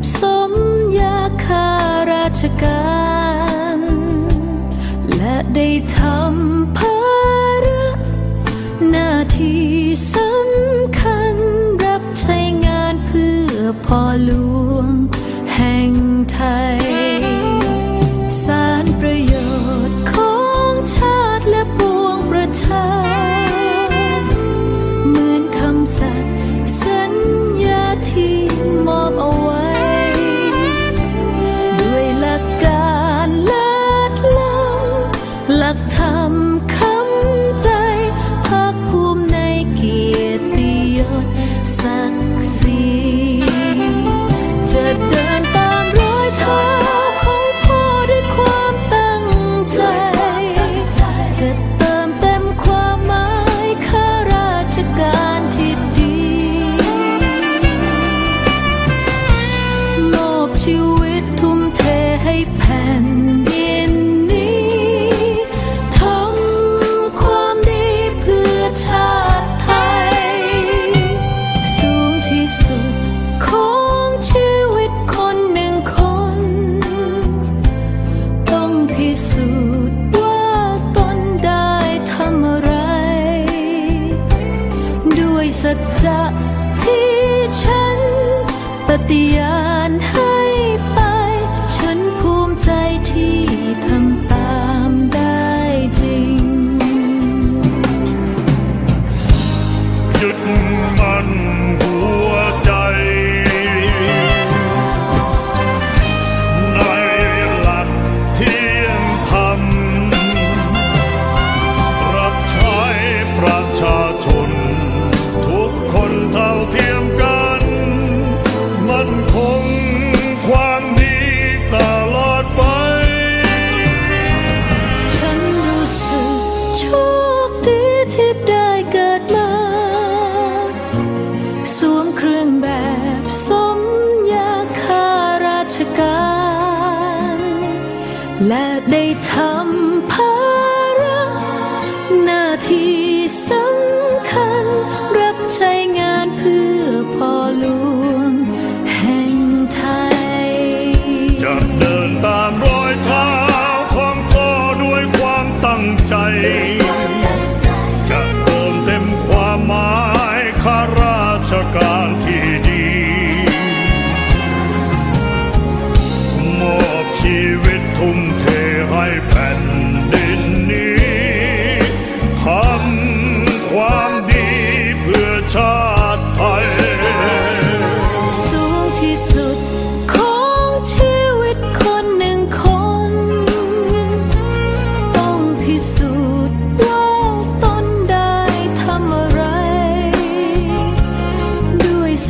บสมยาคาราชการ และได้ทำภาระหน้าที่สำคัญรับใช้งานเพื่อพ่อหลวงแห่งไทย setia là đây thăm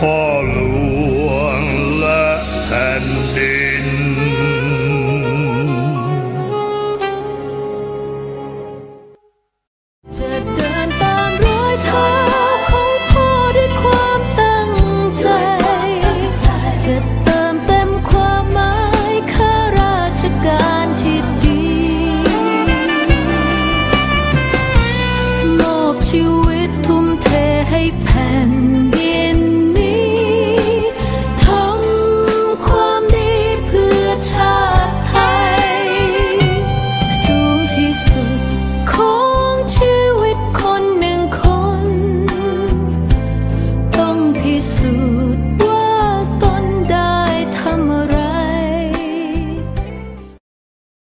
画